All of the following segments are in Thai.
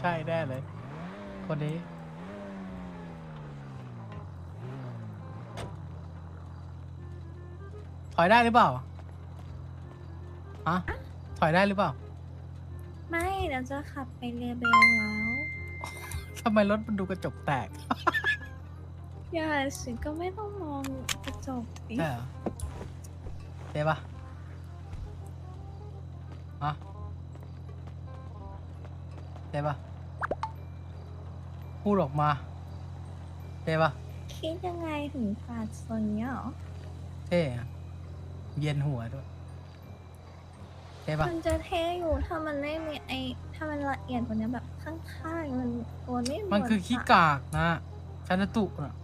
ใช่แน่เลย คนนี้ ถอยได้หรือเปล่าฮะถอยได้หรือเปล่าไม่เดี๋ยวจะขับไปเรเบลแล้วทำไมรถมันดูกระจกแตกอย่าสิก็ไม่ต้องมองกระจกดิใช่เหรอเจ๊ปะ เจ๊ปะพูดออกมาเจ๊ปะคิดยังไงถึงปาดโซนเนี้ยหรอเท่อะเย็นหัวด้วยเจ๊ปะมันจะเท่อยู่ถ้ามันไม่มีไอถ้ามันละเอียดกว่านี้แบบข้างๆมันตัวไม่หดมันคือขี้ะกากนะชันตุน่ะ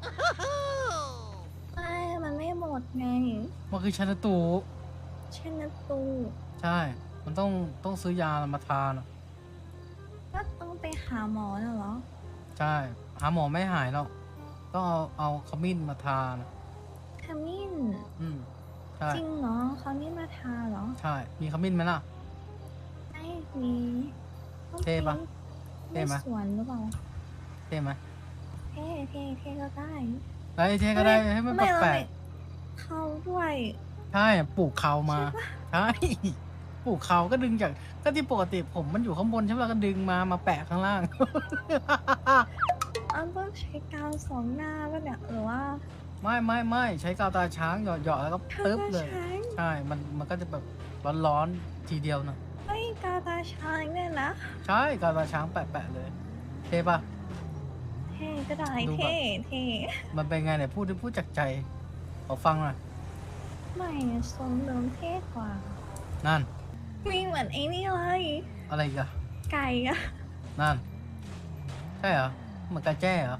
ไม่มันไม่หมดไง มันคือชันตุเช่นนัตูใช่ มันต้องต้องซื้อยามาทานอะก็ต้อง ไปหาหมอน่ะเหรอ ใช่ หาหมอไม่หายหรอกต้องเอาเอาขมิ้นมาทานอะขมิ้น อืมใช่ จริงเหรอเขานี่มาทาเหรอใช่ มีขมิ้นไหมล่ะ ไม่มีต้องเท่ปะไปเท่ไหม สวนหรือเปล่าเท่ไหมเท่เท่เท่ก็ได้แล้วไอ้เท่ก็ได้ให้มันไม่แปลไม่กเขาด้วยๆใช่ปลูกเขามา ใช่ป ลูกเขาก็ดึงจากก็ที่ปกติผมมันอยู่ข้างบนใช่ไหมก็ดึงมามาแปะข้างล่างอันต้องใช้กาวสองหน้าป่ะเนี่ยหรือว่าไม่ไม่ไม่ใช้กาวตาช้างหยอดๆแล้วก็ตึ๊บเลยกาวตาช้างใช่ มันมันก็จะแบบร้อนๆทีเดียวนะเฮ้ยกาวตาช้างเนี่ยนะใช่กาวตาช้างแปะๆเลยเท่ปะ เท่ก็ได้ดูแบบ เท่เท่มันเป็นไงเนี่ยพูดดิพูดจากใจขอฟังหน่อย ไม่ทรงเดิมเท่กว่านั่น มีเหมือนไอ้นี่เลย อะไรอีกอะไก่อะนั่น ใช่เหรอ เหมือนกระแจ้เหรอ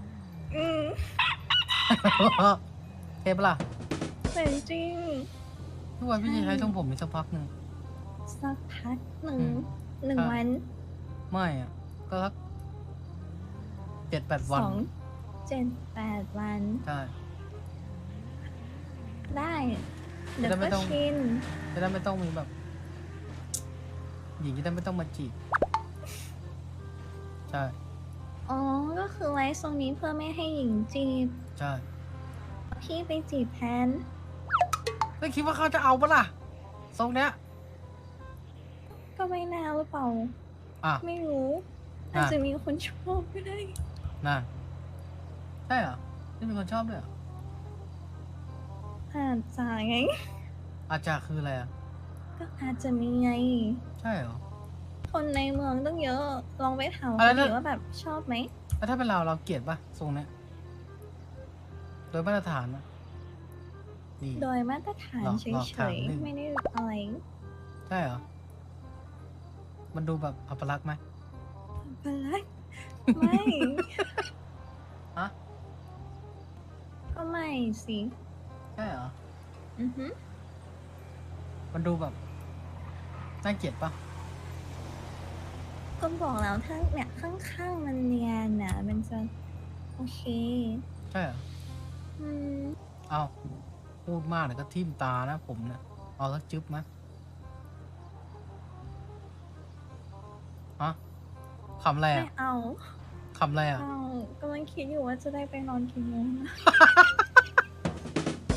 อืมเท่ปะล่ะแต่จริง ทุกวันพี่จะใช้ทรงผมมีสักพักหนึ่ง สักพักหนึ่งอืม หนึ่งใช่วันไม่อะก็สักเจ็ดแปดสวันองเจ็ดแปดวัน ใช่ ได้ เดี๋ยวจะได้ไม่ก็ต้อง ชิน จะได้ไม่ต้องมีแบบ หญิงจะได้ไม่ต้องมาจีบใช่อ๋อ ก็คือไว้ทรงนี้เพื่อไม่ให้หญิงจีบ ใช่พี่ไปจีบแทนแล้วคิดว่าเขาจะเอาปะล่ะทรงเนี้ย ก็ไม่น่าหรือเปล่า อะ ไม่รู้อะ อาจจะมีคนชอบก็ได้ น่ะใช่เหรอนี่มีคนชอบด้วยเหรออาจจะไงอาจารย์คืออะไรอะ ก็อาจจะมีไง ใช่เหรอ คนในเมืองต้องเยอะ ลองไปถามอะไรเขานะ ดิว่าแบบชอบไหม แล้วถ้าเป็นเราเราเกลียดปะทรงเนี้ยโดยมาตรฐานนะนี่ โดยมาตรฐานหลอกเฉหลอกถามยหนึ่ง ๆ ไม่ได้อะไรใช่เหรอ มันดูแบบอัปลักษณ์ไหมอะไรไม่ ฮะ ก็ไม่สิ ใช่เหรอ อือหือมันดูแบบ น่าเกลียดปะก็บอกแล้วถ้าเนี่ยข้างๆมันเนียนน่ะมันจะโอเค ใช่เหรออืมเอาพูดมากเดี๋ยวก็ทิ่มตานะผมเนี่ยเอาสักจึ๊บไหมฮะขำอะไรไม่อะเอาขำอะไรอะเอากำลังคิดอยู่ว่าจะได้ไปนอนกี่โมงนะ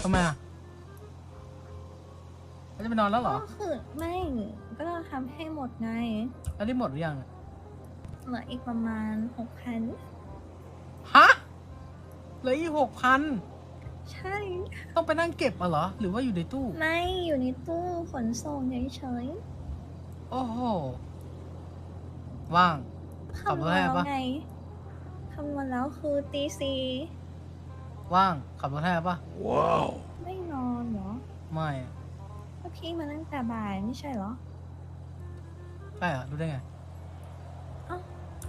ทำไมอะแล้ว จะไปนอนแล้วเหรอก็คือไม่ก็ต้องทำให้หมดไง แล้วนี่หมดหรือยังเหลืออีกประมาณหกพันฮะเหลืออีกหกพันใช่ ต้องไปนั่งเก็บอะเหรอ หรือว่าอยู่ในตู้ ไม่อยู่ในตู้ขนส่งเฉยโอ้โหว่างๆขับรถคำนวณให้แล้วปะไงคำนวณแล้วคือตีซีว่างขับรถให้ปะไม่นอนเหรอ ไม่อะ ก็พี่มาตั้งแต่บ่ายไม่ใช่เหรอใช่เหรอรู้ได้ไง เอ้า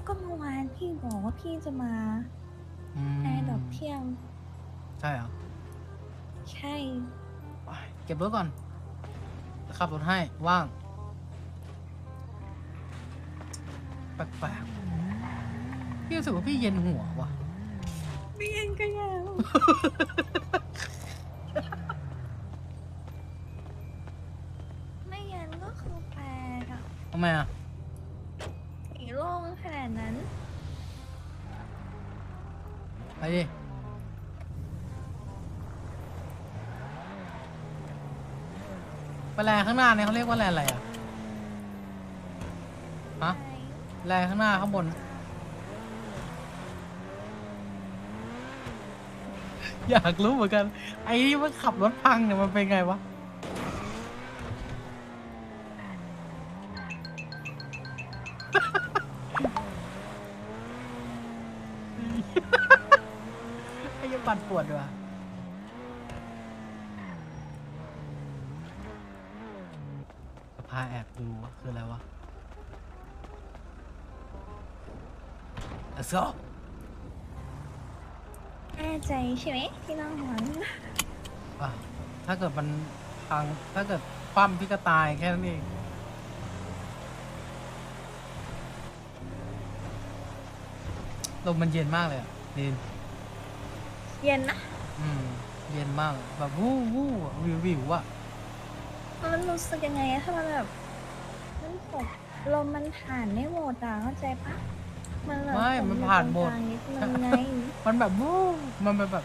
ก็เมื่อวานพี่บอกว่าพี่จะมาอืมแอร์ดรอปเที่ยง ใช่เหรอใช่ ไปเก็บรถก่อนจะขับรถให้ว่าง แปลกๆพี่รู้สึกว่าพี่เย็นหัวว่ะไม่เย็นก็ยัง ทำไมอะอีกโล่งขนาดนั้นไปดิไปแลข้างหน้าเนี่ยเขาเรียกว่าแลอะไรอะ ฮะแลข้างหน้าข้างบน อยากรู้เหมือนกัน ไอ้ที่มันขับรถพังเนี่ยมันเป็นไงวะ แน่ใจใช่ไหมที่น้องหวังอะถ้าเกิดมันพังถ้าเกิดคว่ำพี่ก็ตายแค่นั้นเอง ลมมันเย็นมากเลยอะดินเย็นนะอืม เย็นมากแบบวู้วู้อะวิววิวอะ มันรู้สึกยังไงอะถ้ามันแบบมันตกลมมันผ่านไม่หมดอะเข้าใจปะ มันแบบไม่ตกมันอยู่ผ่านตรงหมดกลางนิดนึงไงมันแบบวู้มันเป็นแบบ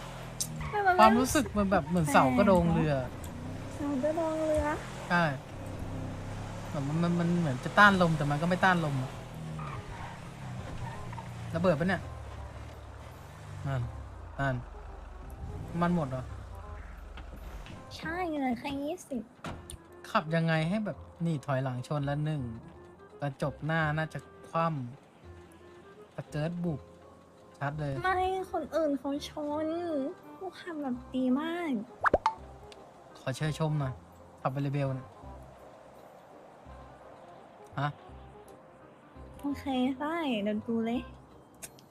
ไม่นความไรู้สึกมันแบบเหมือนเสากระโดงเรือเสาจะดองเรือใช่แบบมันมันมันเหมือนจะต้านลมแต่มันก็ไม่ต้านลมอะระเบิดปะเนี่ยนั่นนั่นมันหมดเหรอ ใช่เหลยแค่ยี่สิบขับยังไงให้แบบนี่ถอยหลังชนแล้วหนึ่งกระจกหน้าน่าจะคว่ำ ตะเกิดบุบชัดเลย ไม่คนอื่นเขาชนผู้ขับแบบดีมาก ขอเชิญชมหน่อยขับไปเรเบลเนี่ยฮะ โอเค ได้เดี๋ยวดูเลย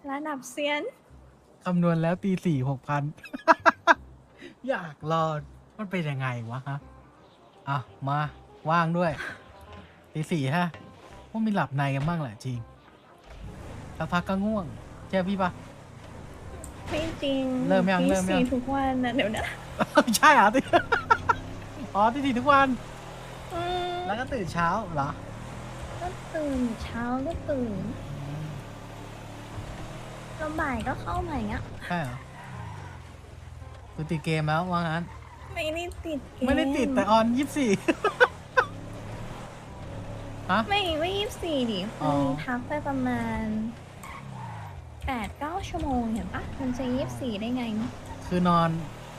ระดับเซียน คำนวณแล้วตีสี่หกพัน อยากรอด มันเป็นยังไงวะฮะ อะ มา ว่างด้วยตีสี่ฮะพวกมีหลับในกันบ้างแหละจริง สักพักก็ง่วงเชื่อพี่ปะ ไม่จริงเริ่มยังตีเริ่มยัง สี่ทุกวันนะเดี๋ยวนะใช่เหรอตีอ๋อตีสี่ทุกวัน อืมแล้วก็ตื่นเช้าเหรอ ก็ตื่นเช้าก็ตื่นแล้วบ่ายก็เข้าใหม่อะใช่เหรอคือติดเกมแล้วว่างั้น ไม่ได้ติดเกมไม่ได้ติดแต่ออนยี่สี่ ฮะ ไม่ไม่ยี่สี่ดิอ๋มัอนมีพักไปประมาณ แปดเก้าชั่วโมงเห็นปะมันจะยี่สี่ได้ไง คือนอน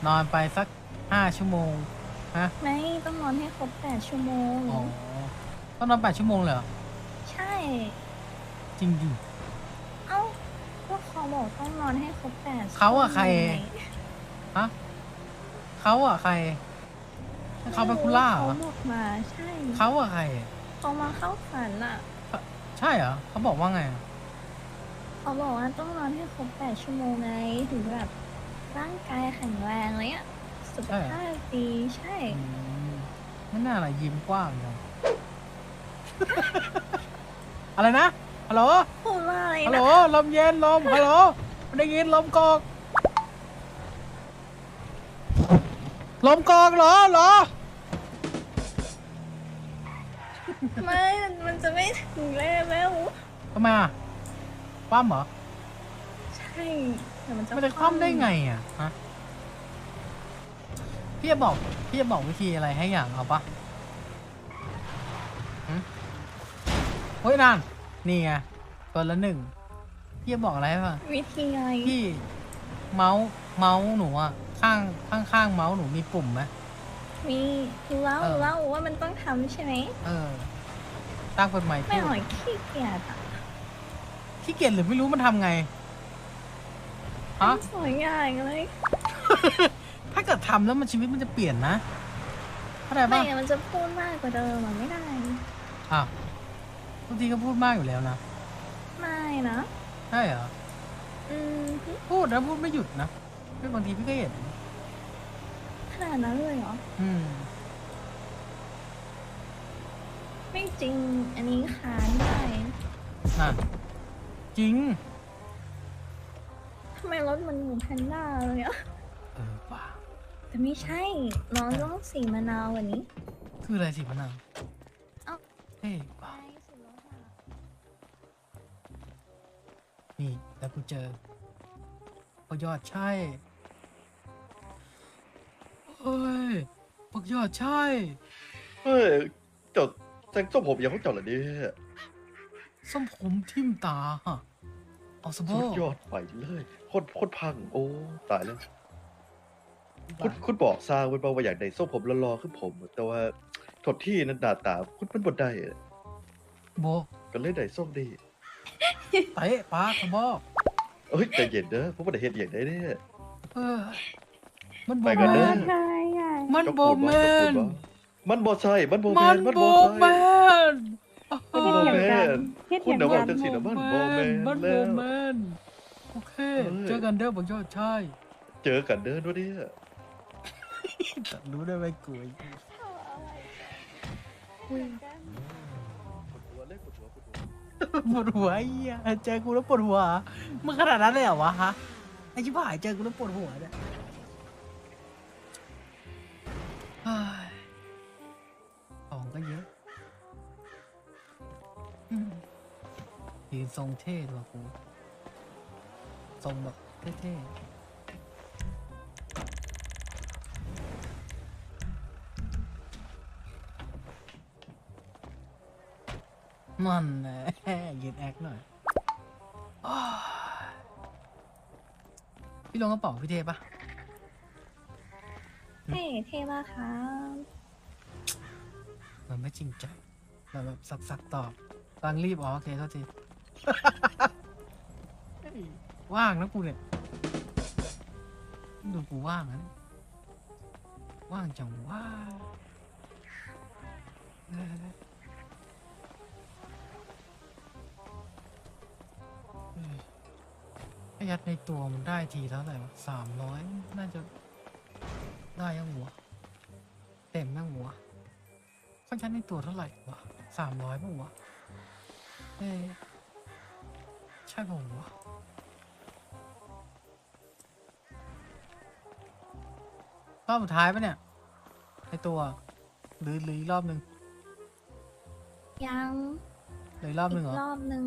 นอนไปสักห้าชั่วโมงฮะไม่ต้องนอนให้ครบแปดชั่วโมง อ๋อต้องนอนแปดชั่วโมงเลยเหรอใช่ จริงดิเอ้าก็เขาบอกต้องนอนให้ครบแปดเขาอะใครชั่วโมงไงฮะเขาอะใครเขาเป็นคุล่าเหรอเขาบอกมาใช่เขาอะใครเขามาเข้าฝันอะใช่เหรอเขาบอกว่าไงอะ เขาบอกว่าต้องนอนให้ครบแปดชั่วโมงไงถึงแบบร่างกายแข็งแรงอะไรเงี้ยสุขภาพดีใช่อืมไม่น่าอะไรยิ้มกว้างจัง อะไรนะ ฮัลโหล พูดว่าอะไรฮัลโหล นะลมเย็นลม ฮัลโหลไม่ได้ยินลมกอก ลมกอกเหรอเหรอ ไม่มันจะไม่ถึงเลเวลทำไมอะ คว่ำเหรอใช่แต่มันจะมันจะคว่ำได้ไงอะฮะพี่จะบอกพี่จะบอกวิธีอะไรให้อย่างเอาปะหึเฮ้ยนานนี่ไงตัวละหนึ่งพี่จะบอกอะไรให้ป่ะวิธีไงพี่เมาส์เมาส์หนูอะข้างข้างข้างเมาส์หนูมีปุ่มไหมมีรู้แล้วเออรู้แล้วว่ามันต้องทำใช่ไหมเออตั้งเป็นไมค์ไม่พูหอดยขี้เกียจอะ ขี้เกียจหรือไม่รู้มันทำไง ฮะมันสวยอย่างเลยถ้าเกิดทำแล้วมันชีวิตมันจะเปลี่ยนนะเข้าใจไม่ปะงั้นมันจะพูดมากกว่าเดิมอะไม่ได้ อะบางทีก็พูดมากอยู่แล้วนะ ไม่นะ ใช่เหรอ อืมพูดนะพูดไม่หยุดนะไม่บางทีพี่ก็เห็น ขนาดนั้นเลยเหรอ อืม ไม่จริง อันนี้ค้านได้ นั่น จริงทำไมรถมันหมูแพนด้าเลยอะเออป่าแต่ไม่ใช่น้องต้องสีมะนาวกวันนี้ คืออะไรสิพะนางเอ้า เฮ้ยป่าใช่สีรถอะนี่แล้วกูเจอพอยอดใช่เฮ้ยพวกยอดใช่ เฮ้ยเจ้าแต่งส้มผมอย่างของเจ้าเหรอเนี่ย ส้มผมทิ่มตาฮะ เอาสมสุบูดยอดไปเลยโคตรโคตรพัง โอ้ตายแล้วคุณคุณบอกซางไว้บอกว่าอยากได้ส้มผมรอๆขึ้นผม แต่ว่าถดที่นั้นหน้าตาคุณมันบดได้อะโบก็เลยได้ส้มดีเตะปากกระบอกเอ้ยใจเย็นเด้อผมบ่ได้เฮ็ดอย่างได้เนี่ยเออมันโบไปก่อนแมเด้อนใช่ใช่มันโบแมนมันบ่ใช่มันบ่แมมันนมันโบบ่แมใช่นมันบ่แมนเฮ็ดคุณเดี๋ยวบอกกันจังสินะมันบ่แมนมันโบแล้วแมนโอเค เจอกันเด้อบอกยอดใช่เจอกันเด้อด้วยเนี่ยรู้ได้ไหมกุยปวดหัวไอ้เหี้ยเจอกูแล้วปวดหัวมันขนาดนั้นเลยเหรอวะฮะไอ้ชิบหายเจอกูแล้วปวดหัวเนี่ย ยืนทรงเท่ด้วยกูทรงแบบเท่ๆมันแหละยืนแอคหน่อยอ้าวพี่ลงกระเป๋าพี่เทปะเท่เท่มากครับมันไม่จริงใจเราแบบสักสักๆตอบกำลังรีบอ๋อโอเคโทษทีเฮ้ย ว่างนะกูเนี่ยดูกูว่างนะว่างจังว่าเออเออไอ้ยัดในตัวมันได้ทีเท่าไหร่วะสามร้อยน่าจะได้ยังหัว เต็มยังหัวเขายัดในตัวเท่าไหร่วะสามร้อยป่ะวะเอ๊ะ ใช่ป่ะวะรอบสุดท้ายปะเนี่ยในตัวหรือหรืออีกรอบหนึ่งยังหรืออีกรอบหอีนึ่งกเหรอรอบนึง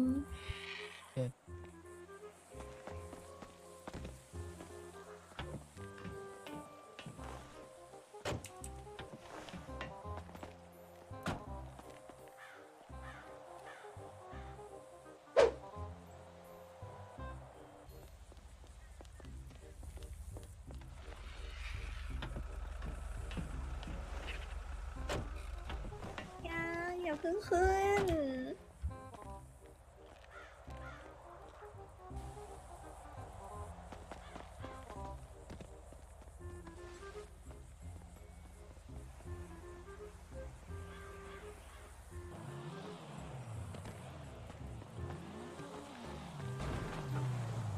เพิ่งขึ้น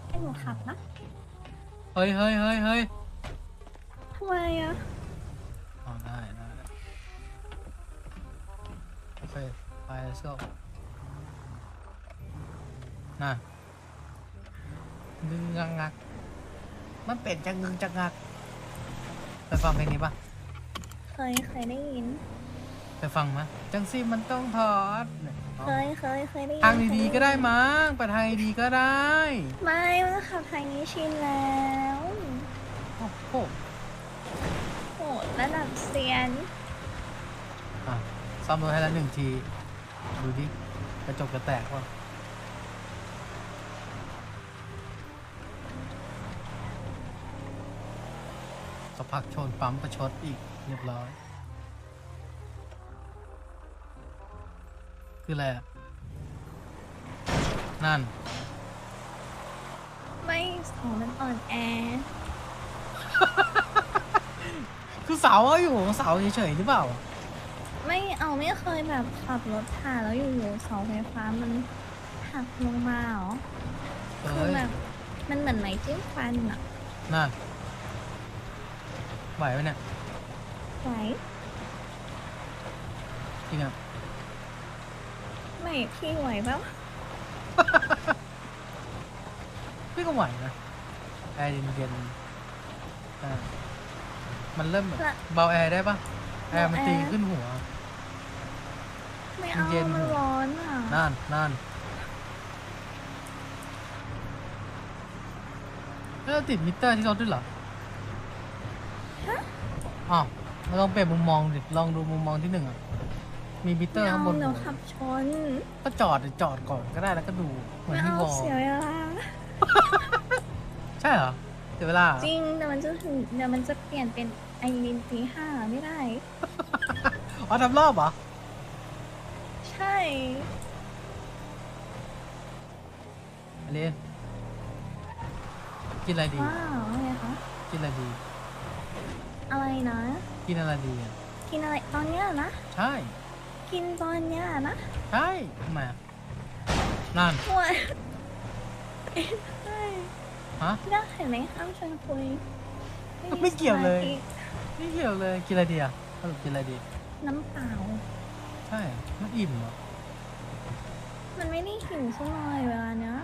ให้หนูขับนะเฮ้ยเฮ้ยเฮ้ยเฮ้ยทำไมอะอ๋อได้ได้ได้ โอเคไป let's go น่ะงึงงักงัก มันเป็นจังงึงจังงักเคยฟังเพลงนี้ปะเคยเคยได้ยินเคยฟังไหมยจังสิมันต้องถอดเนี่ยเคยเคยเคยได้ยินทางดีๆก็ได้มั้งไปทางดีๆก็ได้ ไม่มันขับทางนี้ชินแล้วโอ้โหโหระดับเซียน ซ่อมรถให้แล้วหนึ่งที ดูดิกระจกจะแตกวะสักพักชนปั๊มประชดอีกเรียบร้อย คืออะไรอะนั่น ไม่สองมันอ่อนแอ คือเสาอะอยู่ของเสาเฉยๆหรือเปล่า ไม่เอาไม่เคยแบบขับรถผ่านแล้วอยู่ๆเสาไฟฟ้ามันหักลงมาเหรอเอ้คือยแบบมันเหมือนไหมจิ้มฟันอะนั่นไหวไหมเนี่ยไหวจริงอะไม่พี่ไหวปะพี่ก็ไหวนะแอร์เย็นๆอ่ามันเริ่มแบบเบาแอร์ได้ปะ แอร์มันตีขึ้นหัว ไม่เอา เย็นมันร้อนอะนั่นนั่นแล้วติดมิเตอร์ที่รถด้วยเหรออ๋อเราลองเปลี่ยนมุมมองดิลองดูมุมมองที่หนึ่งอะ มีมิเตอร์ข้างบนไม่อเอายู่เดี๋ยวขับชนก็จอดดิจอดก่อนก็ได้แล้วก็ดู เหมือนไม่ที่เอาวอลเสียเวลา ใช่เหรอเสียเวลาเหรอ จริงเดี๋ยวมันจะถึงเดี๋ยวมันจะเปลี่ยนเป็น ไอรินตีห้าไม่ได้ อ๋อทำรอบเหรอ ใช่ อเลนกินอะไรดี ว้าวอะไรคะ กินอะไรดี อะไรนะ กินอะไรดีอะกินอะไรตอนเนี้ยนะ ใช่ กินตอนเนี้ยนะใช่ทำไมอะนั่น หวยใช่ฮะ ได้เห็นไหมห้ามชวนคุยไม่เกี่ยวเลยสมาธิ ไม่เกี่ยวเลยกินอะไรดีอะสรุปกินอะไรดี น้ำเปล่า ใช่มันอิ่มเหรอมันไม่ได้หิวสักหน่อยเวลาเนี้ย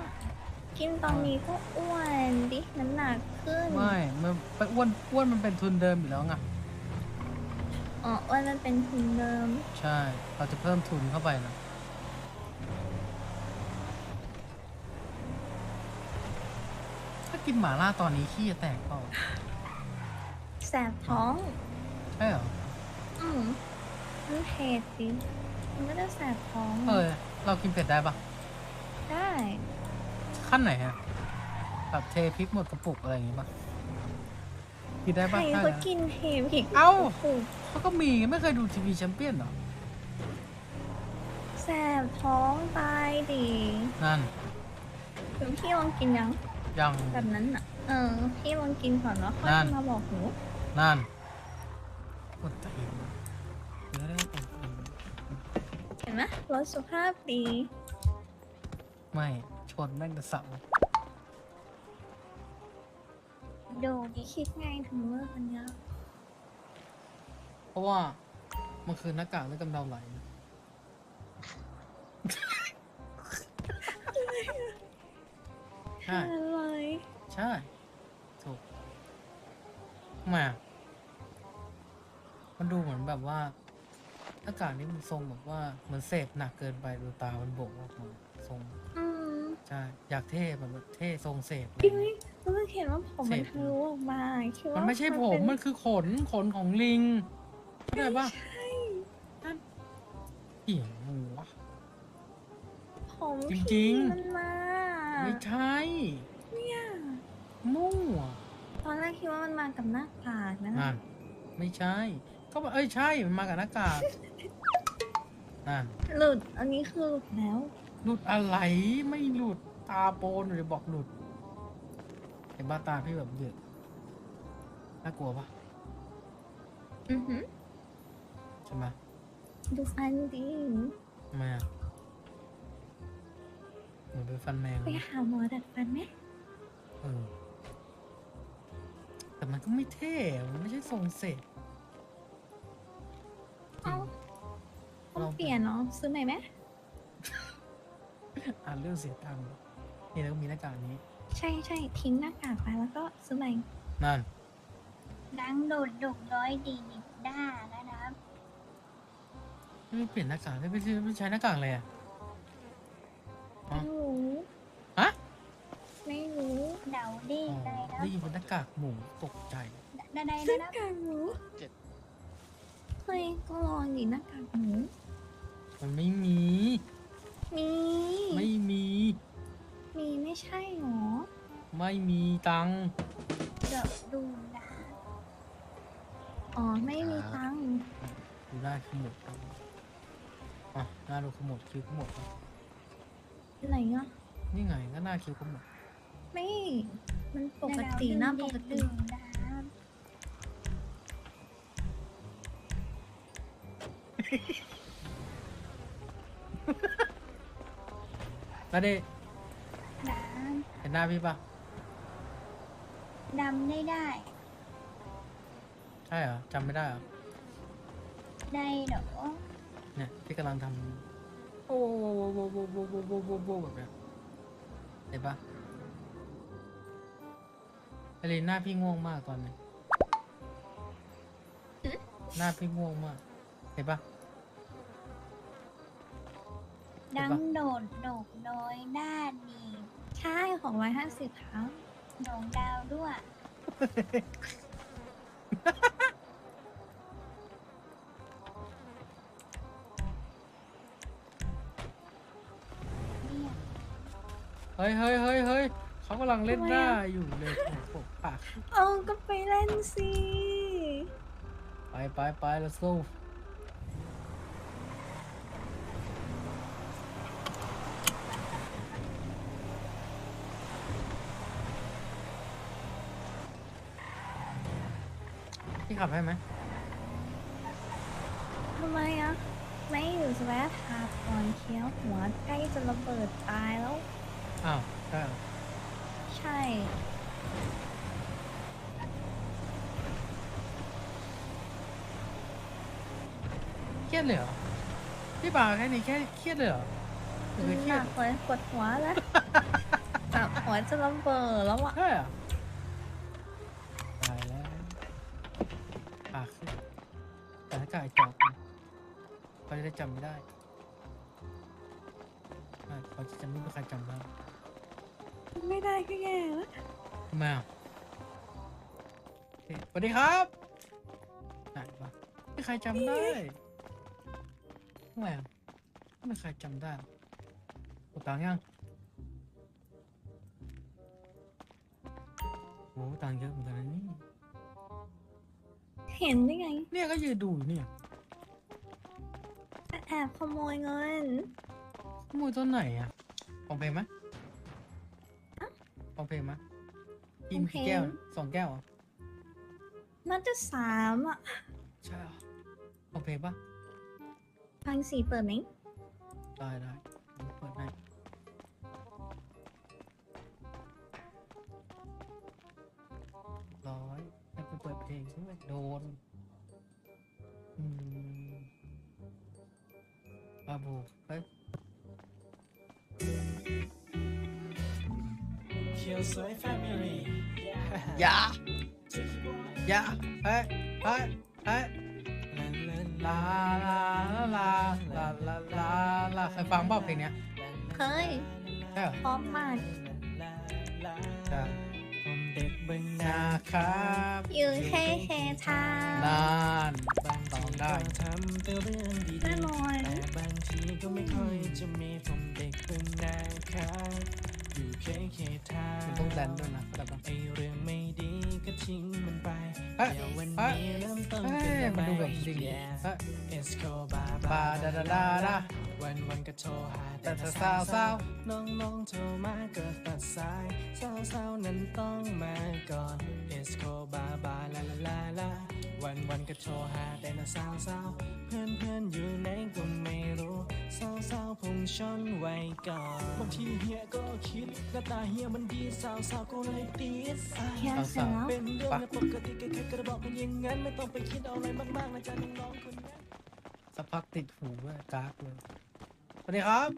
กินตอนนี้ก็อ้วนดิ น้ำหนักขึ้น ไม่มันไปอ้วนอ้วนมันเป็นทุนเดิมอยู่แล้วไงอ๋ออ้วนมันเป็นทุนเดิม ใช่ เราจะเพิ่มทุนเข้าไปนะถ้ากินหมาล่าตอนนี้ขี้จะแตกเปล่า แสบท้องใช่เหรออืมมันเผ็ดดิมันก็จะแสบท้องเออ เรากินเผ็ดได้ปะได้ขั้นไหนฮะแบบเทพริกหมดกระปุกอะไรอย่างงี้ปะกินได้ใครปะได้เขานะกินเผ็ดผิดเอ้าโอ้โหเขาก็มีไม่เคยดูทีวีแชมเปี้ยนเหรอแสบท้องตายดินั่นคือพี่ลองกินยังยังแบบนั้นอะเออพี่ลองกินก่อนแล้วค่อยนั่นมาบอกหนู นั่นกดตีนเดี๋ยวได้กดตีนเห็นไหมรสสุภาพดีไม่ ชนแม่งจะเสาดูดิคิดไงถึงเลิกกันเยอะเพราะว่ามันคือหน้ากากเลือดกำเดาไหลใช่ อะไร ใช่ถูกทำ ไมอะมันดูเหมือนแบบว่าหน้ากากนี้มันทรงแบบว่าเหมือนเสพหนักเกินไปดูตามันโบกออกมาทรงอืมใช่อยากเท่แบบเท่ทรงเสพอะไรพี่อย่างไม่เงี้ยรู้เห็นว่าผมมันเสพ ทะลุออกมาคิดว่ามันไม่ใช่ผมเป็มันคือขนขนของลิงเข้าใจปะใช่นั่นเหี้ยงูวะผมจริพี่งๆมันมาไม่ใช่เนี่ย มั่วต อนแรกคิดว่ามันมากับหน้ากากนะนั่นไม่ใช่ ก็บอกเอ้ยใช่มันมากับหน้ากากนั่นหลุดอันนี้คือหลุดแล้ว หลุดอะไรไม่หลุดตาโปนหรือบอกหลุดเห็นบ้าตาพี่แบบเดือดน่ากลัวปะอือหือใช่ไหมดูฟันดีทำไมอะเหมือนเป็นฟันแมงไปเลยหาหมอดัดฟันไหมเออ แต่มันก็ไม่เท่อะมันไม่ใช่ทรงเสร็จเอ้าต้องเราเปลี่ยนเนาะซื้อใหม่ไหมอ่านเรื่องเสียตังค์นี่แล้วก็มีหน้ากากนี้ ใช่ใช่ทิ้งหน้ากากไปแล้วก็ซื้อใหม่นั่น ดังโดดดกร้อยดีด้านะครับไม่เปลี่ยนหน้ากากไม่ใช่ไม่ใช้หน้ากากเลยอะอ๋อไม่รู้ฮะไม่รู้ เดาดีอ๋อได้ครับได้ยินเป็นหน้ากากหมูตกใจ ได้ได้หได้น้าครับกากหมูเฮ้ยก็ลองดิหน้ากากหมูมันไม่มี มีไม่มี มีไม่ใช่หรอไม่มีตังค์เดี๋ยวดูนะอ๋อไม่มีตังค์ดูหน้าขมวดอะหน้าดูขมวดคิ้วขมวดอะอะไรเงี้ยนี่ไงก็หน้าคิ้วขมวด ไม่ มันปกติหน้าปกติดื่มนะครับแล้วดิน้เห็นหน้าพี่ปะำดำได้ได้ ใช่เหรอจำไม่ได้เหรอ ได้เหรอเนี่ยพี่กำลังทำโอ้โหโอ้โหโอ้โหโอ้โหโอ้โหโอ้โหแบบเนี้ยเห็นปะไอรีนหน้าพี่ง่วงมากตอนนี้หน้าพี่ง่วงมาก เห็นปะดังโดดดกโดยด้าดีใช่ของร้อยห้าสิบครับโด่งดาวด้วย เนี่ยเฮ้ยเฮ้ยเฮ้ยเฮ้ย เขากำลังเล่นหน้าอยู่เลยโอ้โหปากเอาก็ไปเล่นสิไปไปไปแล้วสู้พี่ขับให้ไหมทำไมอะไม่อยู่สแวะพาก่อนเคี้ยวหัวใกล้จะระเบิดตายแล้ว อ้าวใช่เหรอ ใช่ เครียดเลยเหรอพี่บ่าวแค่นี้แค่เครียดเลยเหรอหรือเครีหยนัดกเลยปวดหัวแล้วจับหัวจะระเบิดแล้วอะใช่เหรอตายแล้วปากขึ้นแต่ถ้าเกิดไอ้จอบมันเขาจะได้จำไม่ได้ใช่เขาจะไม่มีใครจำได้ ไม่ได้ก็แย่แล้วทำไมอะเอ๊ะสวัสดีครับไหนวะไม่มีใครจำได้ทำไมอะไม่มีใครจำได้กดตังค์ยังโอ้ตังค์เยอะเหมือนกันนะนี่เห็นได้ไงเนี่ยก็ยืนดูอยู่เนี่ยแอบขโมยเงินขโมยต้นไหนอะปองเพลงไหมป องเพลงไหมกินกี่แก้วนะสองแก้วเหรอน่าจะสามอะใช่เหรอปองเพลงปะฟังสีเปิดไหมได้ได้เดี๋ยวเปิดให้ร้อยให้ไปเปิดเพลงด้วยโดนอืมบาบู อย่าอย่าเฮ้ยเฮ้ยเฮ้ยลาลาลาลาลาลาลาเคยฟังเปล่าเพลงเนี้ยเคยใช่เหรอพร้อมมากใช่ผมเด็กบึงนานะครับยืนเฮเฮทานานตบาองงทีได้ก็ทำแต่เรื่องดีแน่นอนๆแต่บางทีก็ไม่ค่อยจะมีผมเด็กบึงนาครับ อยู่เคเคทามันต้องแดนด้วยนะแต่ปะไอเรื่องไม่ดีก็ทิ้งมันไปเฮ้ยเดี๋ยววันเฮ้ยนี้เริ่มต้นเฮ้กันยใหมันม่ดูแบบสิ่ง Yeah เฮ้ย Escobar บาดาดาดาดาวันวันๆก็โทรหาแต่ถ้าสาวสาวน้องน้องๆโทรมาก็ตัดสายสาวสาวๆนั้นต้องมาก่อน Escobar บาลาลาลาลาวันวันๆก็โทรหาแต่น่ะสาวสาวๆเพื่อนเพื่อนๆอยู่ไหนก็ไม่รู้สาวสาว ๆพุ่งชนไว้ก่อนบางทีเฮียก็คิดหน้าตาเฮียมันดีสาวสาวๆก็เลยติดสายแค่เสร็จแล้วเป็นเรื่องในปกติแค่แค่กระบอกมันอย่างงั้นไม่ต้องไปคิดเอาอะไรมากๆนะจ๊ะน้องๆคนนั้น สักพักติดหูด้วยกากเลยสวัสดีครับ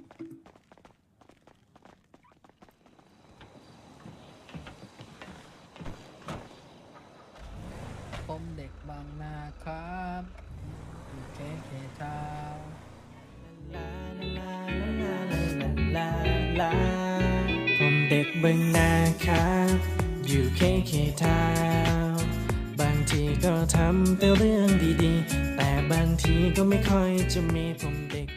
ผมเด็กบางนาครับอยู่เคเคเช้า ผมเด็กเบึงนาครับ อยู่เคเคทาวบางทีก็ทำแต่เรื่องดีๆ แต่บางทีก็ไม่ค่อยจะมีผมเด็ก